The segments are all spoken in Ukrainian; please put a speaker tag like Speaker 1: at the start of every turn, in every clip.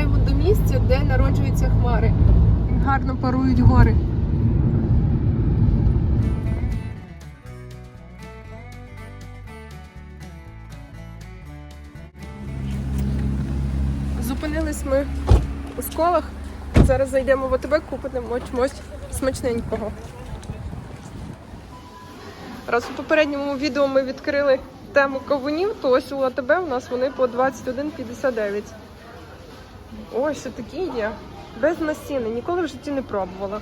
Speaker 1: Приїжджаємо до місця, де народжуються хмари. Гарно парують гори. Зупинились ми у сколах. Зараз зайдемо в АТБ, купимо чомусь смачненького. Раз у попередньому відео ми відкрили тему кавунів, то ось у АТБ у нас вони по 21,59. Ось такі є. Без насіння. Ніколи в житті не пробувала.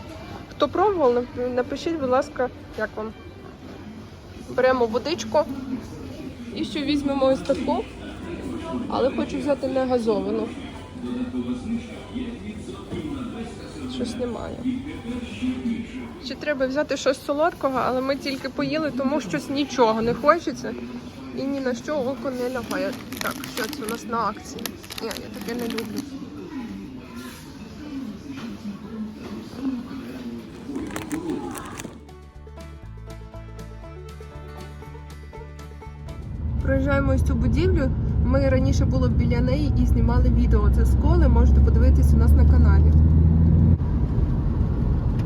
Speaker 1: Хто пробував, напишіть, будь ласка, як вам. Беремо водичку і ще візьмемо ось таку, але хочу взяти не газовану. Щось немає. Ще треба взяти щось солодкого, але ми тільки поїли, тому щось нічого не хочеться. І ні на що око не лягає. Так, що це у нас на акції? Ні, я таке не люблю. Будівлю. Ми раніше були біля неї і знімали відео. Це сколи, можете подивитись у нас на каналі.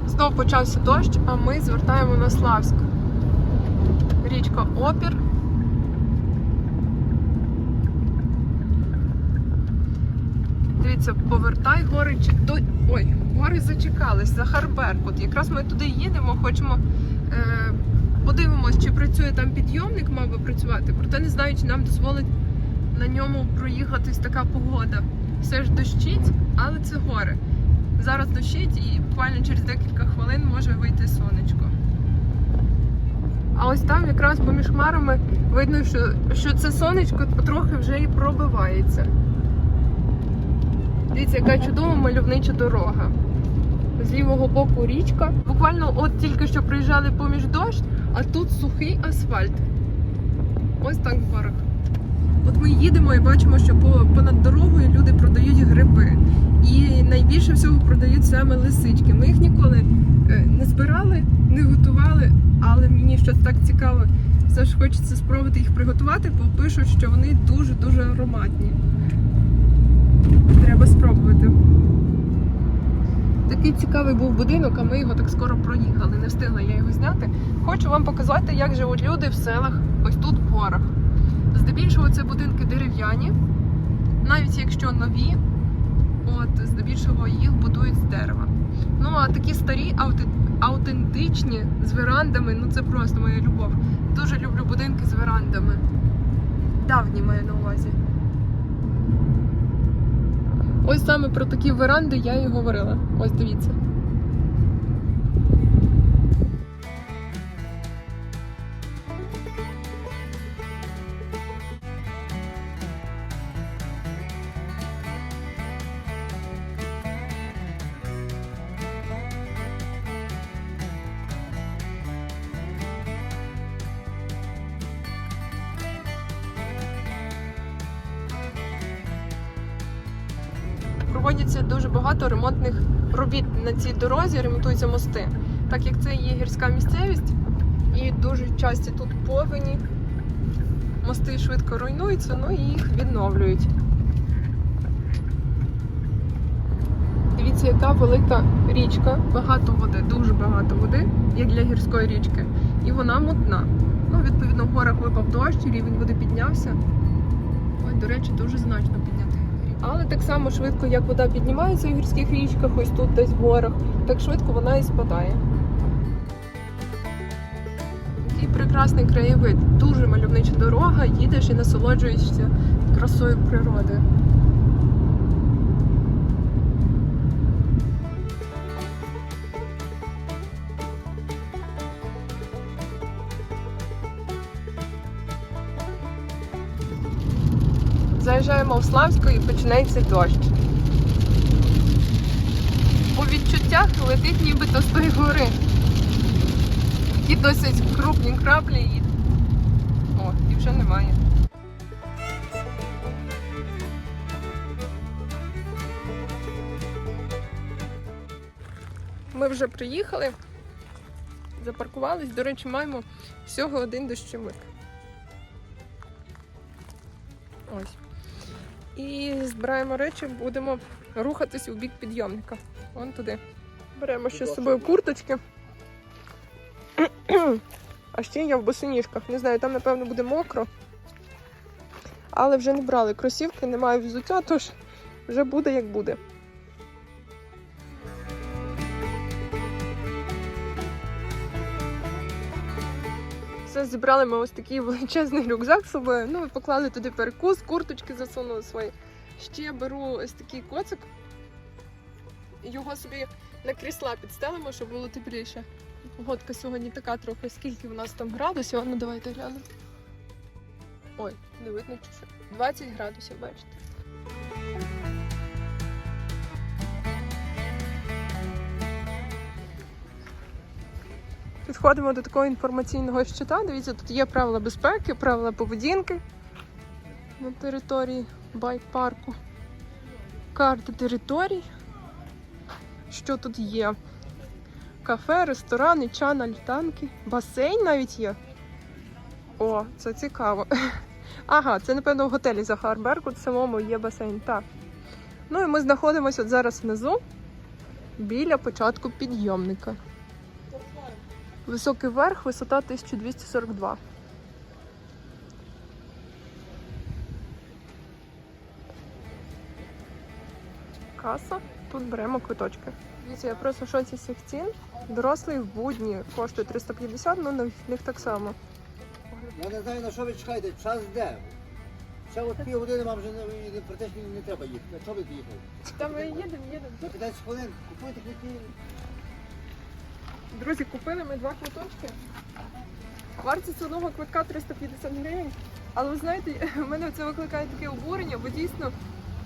Speaker 1: Знову почався дощ, а ми звертаємо на Славськ. Річка Опір. Дивіться, повертай гори чи до. Ой, гори зачекались, Захар Беркут. Якраз ми туди їдемо, хочемо. Е... Подивимось, чи працює там підйомник, мав би працювати, проте не знаю, чи нам дозволить на ньому проїхатись така погода. Все ж дощить, але це гори. Зараз дощить і буквально через декілька хвилин може вийти сонечко. А ось там якраз поміж хмарами видно, що, що це сонечко потрохи вже і пробивається. Дивіться, яка чудова мальовнича дорога. З лівого боку річка. Буквально от тільки що приїжджали поміж дощ, а тут сухий асфальт. Ось так горах. От ми їдемо і бачимо, що понад дорогою люди продають гриби. І найбільше всього продають саме лисички. Ми їх ніколи е, не збирали, не готували, але мені щось так цікаво. Все ж хочеться спробувати їх приготувати, бо пишуть, що вони дуже-дуже ароматні. Треба спробувати. Такий цікавий був будинок, а ми його так скоро проїхали. Не встигла я його зняти. Хочу вам показати, як живуть люди в селах, ось тут в горах. Здебільшого це будинки дерев'яні, навіть якщо нові, от здебільшого їх будують з дерева. Ну а такі старі, аутентичні з верандами, ну це просто моя любов. Дуже люблю будинки з верандами. Давні маю на увазі. Ось саме про такі веранди я і говорила. Ось дивіться. На цій дорозі, ремонтуються мости. Так як це є гірська місцевість, і дуже часті тут повені, мости швидко руйнуються, ну і їх відновлюють. Дивіться, яка велика річка, багато води, дуже багато води, як для гірської річки. І вона мутна. Ну, відповідно, в горах випав дощ, рівень води піднявся. Ой, до речі, дуже значно. Але так само швидко, як вода піднімається у гірських річках, ось тут десь в горах, так швидко вона і спадає. Такий прекрасний краєвид, дуже мальовнича дорога, їдеш і насолоджуєшся красою природи. Заїжджаємо в Славську і починається дощ. По відчуттях летить нібито з тої гори. Такі досить крупні краплі і. О, і вже немає. Ми вже приїхали, запаркувались. До речі, маємо всього один дощовик. І збираємо речі, будемо рухатись у бік підйомника. Вон туди. Беремо ще з собою курточки. А ще я в босоніжках. Не знаю, там, напевно, буде мокро. Але вже не брали кросівки, немає взуття, тож вже буде як буде. Все, зібрали ми ось такий величезний рюкзак з собою. Ну поклали туди перекус, курточки засунули свої. Ще беру ось такий коцик. Його собі на крісла підстелимо, щоб було тепліше. Погодка сьогодні така трохи. Скільки в нас там градусів? Ну давайте глянемо. Ой, не видно чи що. 20 градусів, бачите. Підходимо до такого інформаційного щита. Дивіться, тут є правила безпеки, правила поведінки на території байк-парку. Карта територій. Що тут є? Кафе, ресторани, чан, альтанки, басейн навіть є. О, це цікаво. Ага, це напевно в готелі Захар Беркут самому є басейн. Так. Ну і ми знаходимося от зараз внизу біля початку підйомника. Високий верх, висота 1242. Каса. Тут беремо квиточки. Дивіться, я просто в шоці цих цін. Дорослий в будні коштує 350, ну на них так само.
Speaker 2: Я не знаю, на що ви чекаєте, час йде. Ще от пів години вам вже не, не, практично не треба їхати. А що ви їхали?
Speaker 1: Та ми їдемо, їдемо.
Speaker 2: За 15 хвилин купуйте квитки.
Speaker 1: Друзі, купили ми два квиточки. Вартість одного квитка 350 гривень. Але ви знаєте, в мене це викликає таке обурення, бо дійсно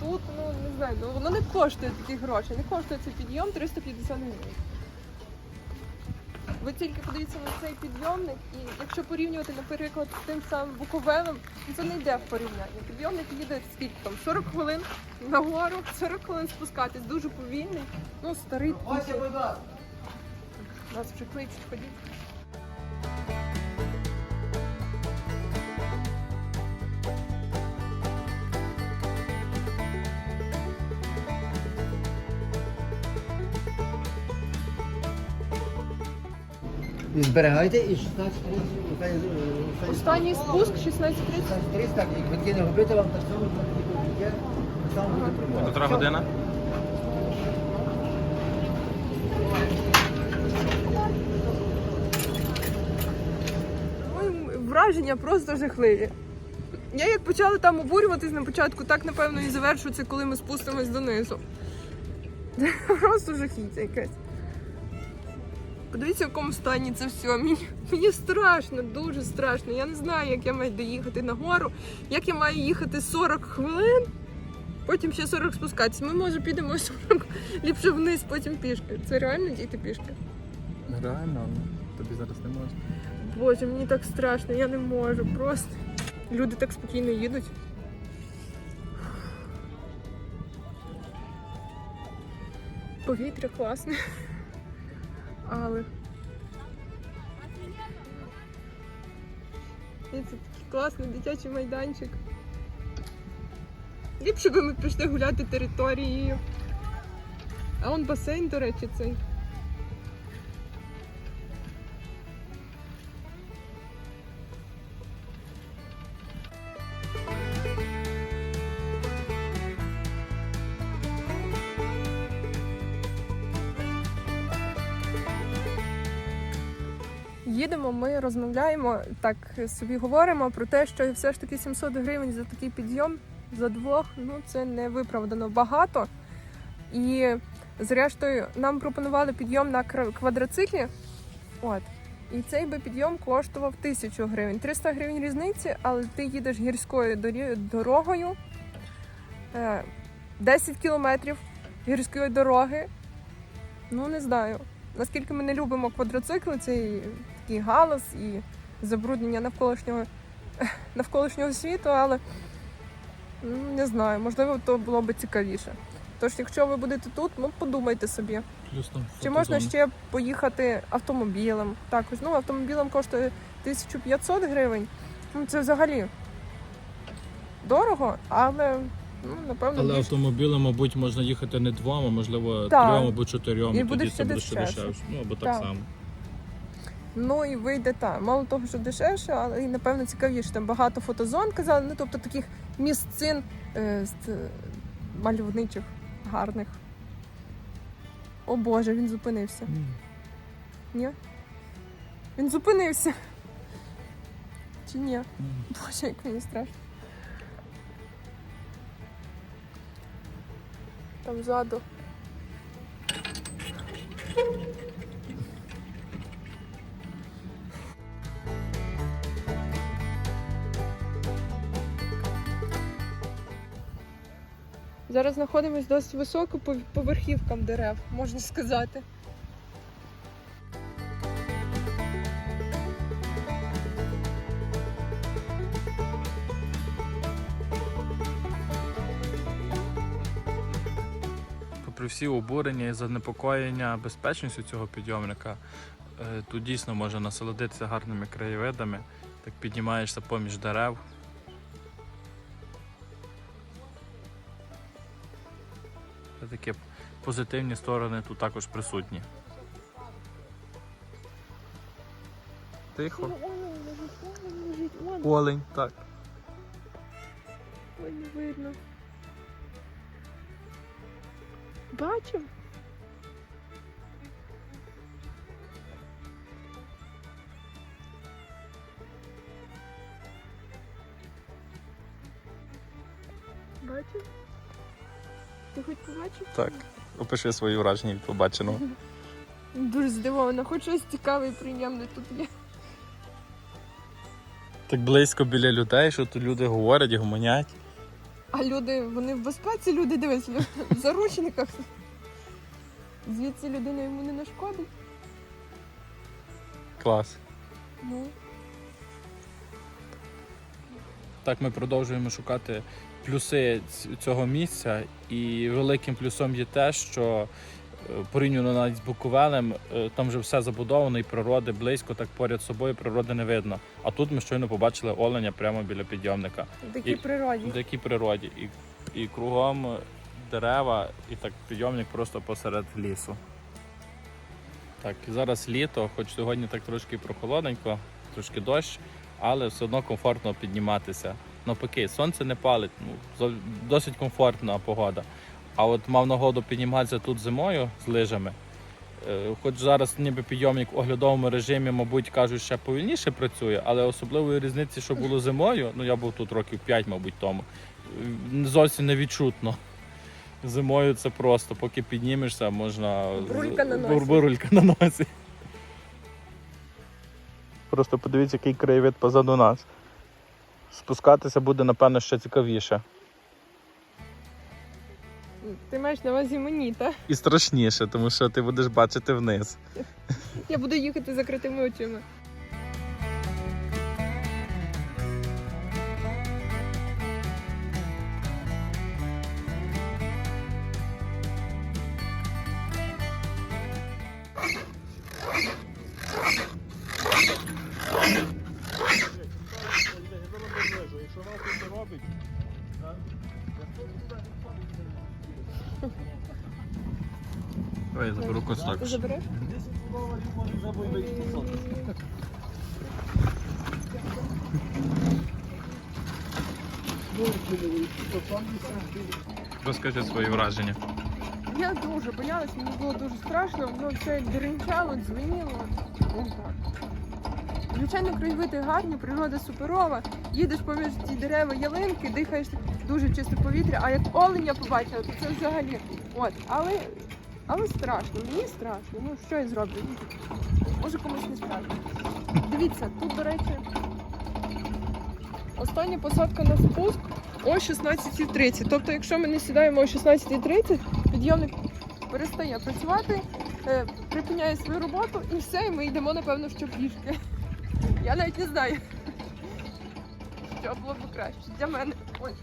Speaker 1: тут, ну не знаю, ну воно не коштує таких грошей, не коштує цей підйом 350 гривень. Ви тільки подивіться на цей підйомник, і якщо порівнювати, наприклад, з тим самим Буковелем, це не йде в порівняння. Підйомник їде скільки там 40 хвилин нагору, 40 хвилин спускатись, дуже повільний. Ну, старий
Speaker 2: Ось, будь ласка.
Speaker 1: Нас вже кличуть, ходіть.
Speaker 2: І зберігайте і 16
Speaker 1: Останній спуск 16.30.
Speaker 2: 16 так, і квитки не губити вам так само, так само буде пробувати.
Speaker 3: Котра година?
Speaker 1: Ой, враження просто жахливі. Я як почала там обурюватись на початку, так напевно і завершується, коли ми спустимось донизу. Просто жахіття якесь. Подивіться, в якому стані це все. Мені, мені страшно, дуже страшно. Я не знаю, як я маю доїхати нагору, як я маю їхати 40 хвилин, потім ще 40 спускатися. Ми, може, підемо 40 ліпше вниз, потім пішки. Це реально дійти пішки.
Speaker 3: Реально, ну, тобі зараз не можна.
Speaker 1: Боже, мені так страшно, я не можу просто. Люди так спокійно їдуть. Повітря класне. Але. І Це такий класний дитячий майданчик. Ліпше би ми пішли гуляти територією. А он басейн, до речі, цей. Їдемо, ми розмовляємо, так собі говоримо про те, що все ж таки 700 гривень за такий підйом за двох, ну це не виправдано багато. І зрештою нам пропонували підйом на квадроциклі. От. І цей би підйом коштував 1000 гривень. 300 гривень різниці, але ти їдеш гірською дорогою. е, 10 кілометрів гірської дороги. Ну, не знаю. Наскільки ми не любимо квадроцикли, цей такий галас і забруднення навколишнього, навколишнього світу, але ну, не знаю, можливо, то було би цікавіше. Тож, якщо ви будете тут, ну подумайте собі.
Speaker 3: Плюс там
Speaker 1: Чи можна ще поїхати автомобілем? Також ну автомобілем коштує 1500 гривень. Ну це взагалі дорого, але Ну, напевно,
Speaker 3: Але
Speaker 1: більше.
Speaker 3: автомобілем, мабуть, можна їхати не двома, можливо, трьом або чотирьом.
Speaker 1: І
Speaker 3: І, тоді це буде ще дешевше. Ну або так,
Speaker 1: Так.
Speaker 3: само.
Speaker 1: Ну і вийде так. Мало того, що дешевше, але і напевно цікавіше. Там багато фотозон казали, ну тобто таких місцин е, з, е, мальовничих, гарних. О Боже, він зупинився. Ні? Він зупинився. Чи ні? Боже, як мені страшно. Там ззаду. Зараз знаходимось досить високо по по верхівкам дерев, можна сказати.
Speaker 3: Попри всі обурення і занепокоєння безпечністю цього підйомника, е, тут дійсно можна насолодитися гарними краєвидами. Так піднімаєшся поміж дерев. Це такі позитивні сторони тут також присутні. Тихо. Олень, так.
Speaker 1: Ой, не видно. Бачив? Бачив? Ти хоч побачив?
Speaker 3: Так. Опиши свої враження від побаченого.
Speaker 1: Дуже здивована, хоч щось цікаве і приємне тут є.
Speaker 3: Так близько біля людей, що тут люди говорять, гомонять.
Speaker 1: А люди, вони в безпеці, люди дивись, в заручниках. Звідси людина йому не нашкодить.
Speaker 3: Клас.
Speaker 1: Ну.
Speaker 3: Так ми продовжуємо шукати плюси цього місця. І великим плюсом є те, що е, порівняно навіть з Буковелем, е, там вже все забудовано і природи близько, так поряд з собою природи не видно. А тут ми щойно побачили оленя прямо біля підйомника.
Speaker 1: В такій природі.
Speaker 3: В такій природі. І, і кругом дерева, і так підйомник просто посеред лісу. Так, і зараз літо, хоч сьогодні так трошки прохолодненько, трошки дощ, але все одно комфортно підніматися. Навпаки, сонце не палить, ну, досить комфортна погода. А от мав нагоду підніматися тут зимою з лижами. Е, Хоч зараз ніби підйомник в оглядовому режимі, мабуть, кажуть, ще повільніше працює, але особливої різниці, що було зимою, ну я був тут років 5, мабуть, тому, зовсім не відчутно. Зимою це просто, поки піднімешся, можна.
Speaker 1: Бурулька на носі.
Speaker 3: Бурулька на носі. Просто подивіться, який краєвид позаду нас. Спускатися буде, напевно, ще цікавіше.
Speaker 1: Ти маєш на увазі мені, так?
Speaker 3: І страшніше, тому що ти будеш бачити вниз.
Speaker 1: Я буду їхати з закритими очима.
Speaker 3: Розкажи свої враження.
Speaker 1: Я дуже боялась, мені було дуже страшно, воно все деренчало, дзвеніло. Звичайно, краєвиди гарні, природа суперова. Їдеш поміж ці дерева, ялинки, дихаєш дуже чисте повітря, а як оленя побачила, то це взагалі. От, але, але страшно, мені страшно. Ну що я зроблю? Може комусь не страшно. Дивіться, тут, до речі, остання посадка на спуск о 16.30. Тобто, якщо ми не сідаємо о 16.30, підйомник перестає працювати, е, припиняє свою роботу і все, і ми йдемо, напевно, що пішки. Я навіть не знаю, що було б краще для мене. Ой.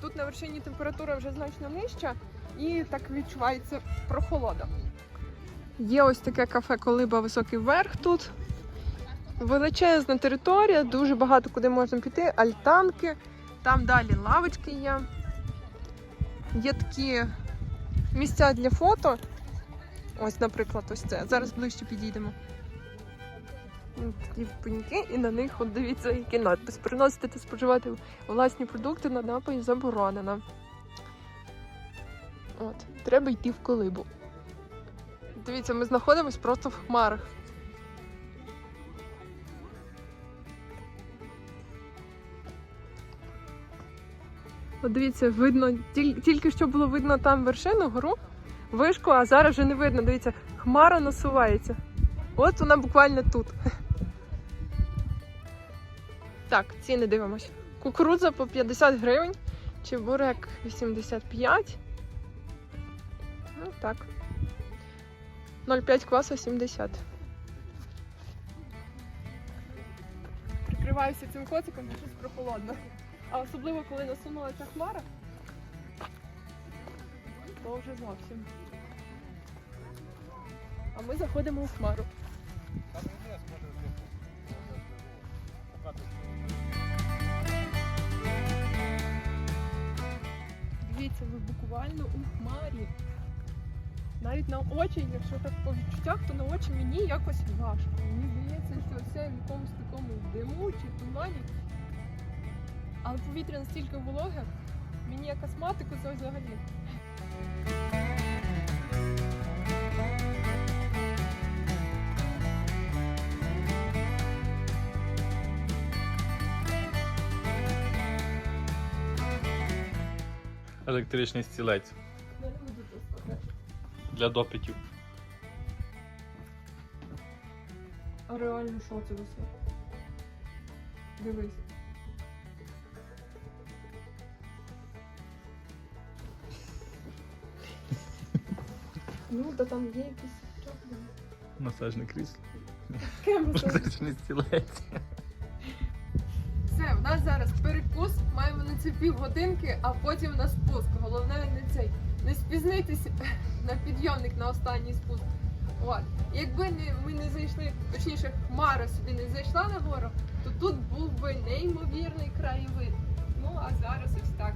Speaker 1: Тут на вершині температура вже значно нижча і так відчувається прохолода. Є ось таке кафе Колиба Високий верх тут. Величезна територія, дуже багато куди можна піти, альтанки, Там далі лавочки є. Є такі місця для фото. Ось, наприклад, ось це. Зараз ближче підійдемо. Такі пеньки, і на них, от дивіться, який надпис. Приносити та споживати власні продукти на напої заборонено. От, треба йти в колибу. Дивіться, ми знаходимось просто в хмарах. От дивіться, видно, тіль- тільки що було видно там вершину, гору, вишку, а зараз вже не видно. Дивіться, хмара насувається. От вона буквально тут. Так, ціни дивимось. Кукурудза по 50 гривень, чебурек 85. Ну так. 0,5 кваса 70. Прикриваюся цим коциком, бо щось прохолодно. А особливо, коли насунулася хмара, то вже зовсім. А ми заходимо у хмару. Дивіться, ви буквально у хмарі. Навіть на очі, якщо так по відчуттях, то на очі мені якось важко. Мені здається, що все в якомусь такому диму чи тумані. Але повітря настільки вологе, мені як астматику це взагалі.
Speaker 3: Електричний стілець для допитів.
Speaker 1: А реально що це все? Дивись. Ну, та там є якісь чохли.
Speaker 3: Масажне крісло.
Speaker 1: Кем
Speaker 3: стілець.
Speaker 1: Все, в нас зараз перекус, маємо на це півгодинки, а потім на спуск. Головне не цей. Не спізнитися на підйомник на останній спуск. От. Якби не, ми не зайшли, точніше, хмара собі не зайшла на гору, то тут був би неймовірний краєвид. Ну а зараз ось так.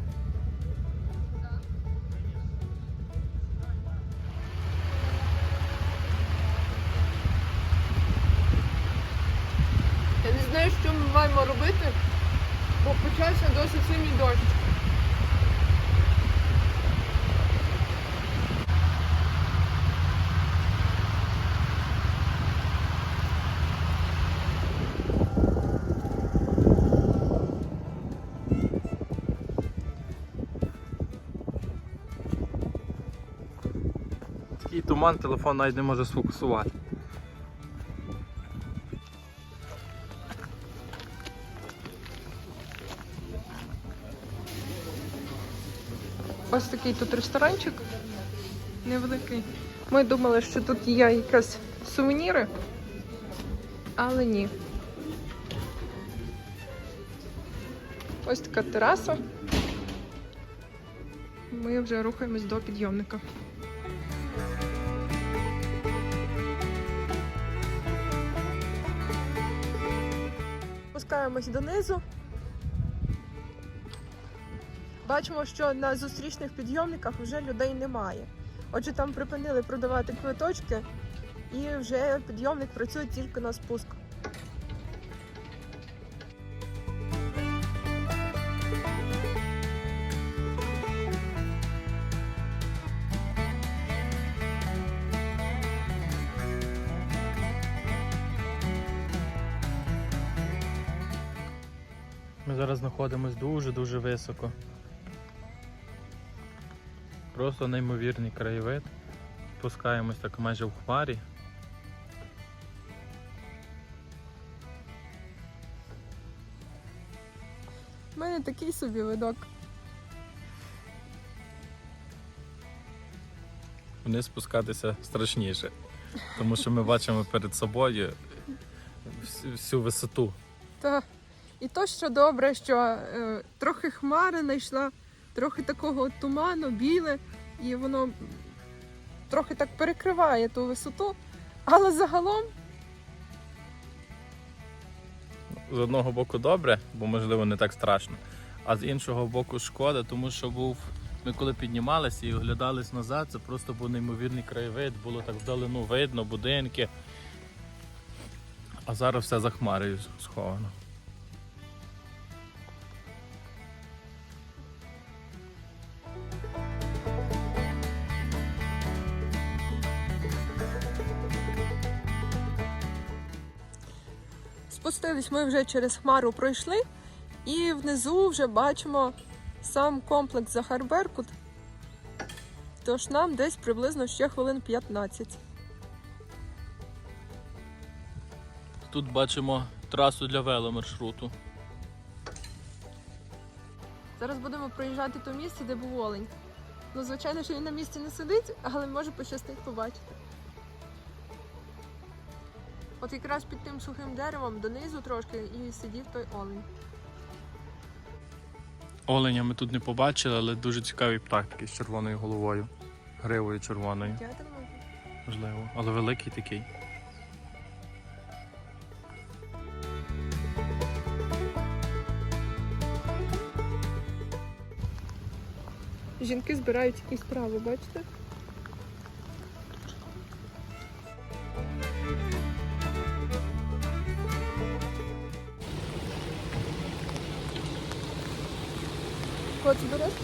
Speaker 1: Маємо робити, бо почався досить сильний дощ.
Speaker 3: Такий туман, телефон навіть не може сфокусувати.
Speaker 1: Ось такий тут ресторанчик невеликий. Ми думали, що тут є якісь сувеніри, але ні. Ось така тераса. Ми вже рухаємось до підйомника. Спускаємось донизу. Бачимо, що на зустрічних підйомниках вже людей немає. Отже, там припинили продавати квиточки, і вже підйомник працює тільки на спуск.
Speaker 3: Ми зараз знаходимось дуже-дуже високо. Просто неймовірний краєвид. Спускаємось так майже в хмарі.
Speaker 1: У мене такий собі видок.
Speaker 3: Вниз спускатися страшніше, тому що ми бачимо перед собою всю- всю висоту.
Speaker 1: Та і то, що добре, що е, трохи хмари знайшла, трохи такого туману, біле, і воно трохи так перекриває ту висоту. Але загалом
Speaker 3: З одного боку добре, бо можливо не так страшно. а з іншого боку шкода, тому що був. Ми коли піднімалися і оглядались назад, це просто був неймовірний краєвид, було так вдалину видно, будинки. А зараз все за хмарою сховано.
Speaker 1: Спустились ми вже через хмару пройшли, і внизу вже бачимо сам комплекс Захар Беркут. Тож нам десь приблизно ще хвилин 15.
Speaker 3: Тут бачимо трасу для веломаршруту.
Speaker 1: Зараз будемо проїжджати то місце, де був олень. Ну, звичайно, що він на місці не сидить, але може пощастить побачити. От якраз під тим сухим деревом донизу трошки і сидів той олень.
Speaker 3: Оленя ми тут не побачили, але дуже цікавий птах такий з червоною головою, гривою червоною,
Speaker 1: може?
Speaker 3: можливо, але великий такий.
Speaker 1: Жінки збирають якісь трави, бачите?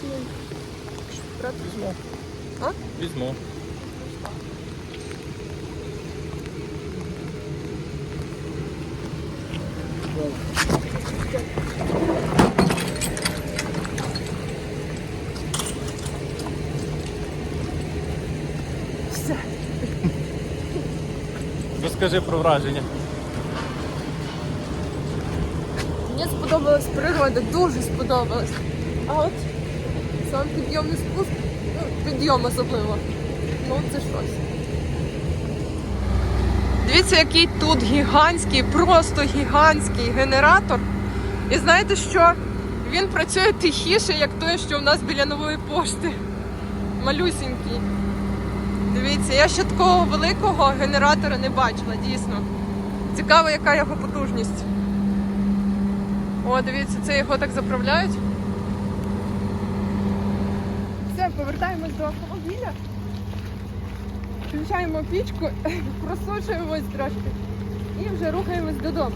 Speaker 1: Кот збереш чи ні? Брати?
Speaker 3: Візьму.
Speaker 1: А?
Speaker 3: Візьму.
Speaker 1: Все.
Speaker 3: Розкажи про враження.
Speaker 1: Мені сподобалась природа, дуже сподобалась. А от сам підйомний спуск, ну, підйом особливо. Ну, це щось. Дивіться, який тут гігантський, просто гігантський генератор. І знаєте що? Він працює тихіше, як той, що в нас біля нової пошти. Малюсінький. Дивіться, я ще такого великого генератора не бачила, дійсно. Цікаво, яка його потужність. О, дивіться, це його так заправляють. Все, повертаємось до автомобіля. Включаємо пічку, просочуємось трошки і вже рухаємось додому.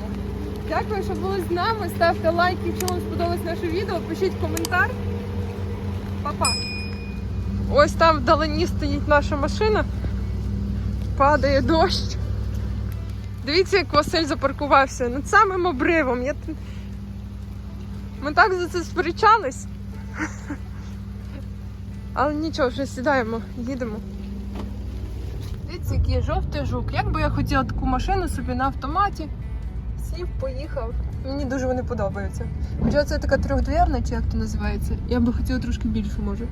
Speaker 1: Дякую, що були з нами. Ставте лайк, якщо вам сподобалось наше відео, пишіть коментар. Па-па! Ось там вдалині стоїть наша машина. Падає дощ. Дивіться, як Василь запаркувався над самим обривом. Я... Ми так за це сперечались. Але нічого, вже сідаємо, їдемо. Дивіться, який жовтий жук. Як би я хотіла таку машину собі на автоматі. Сів, поїхав. Мені дуже вони подобаються. Хоча це така трьохдверна, чи як то називається. Я би хотіла трошки більше, може.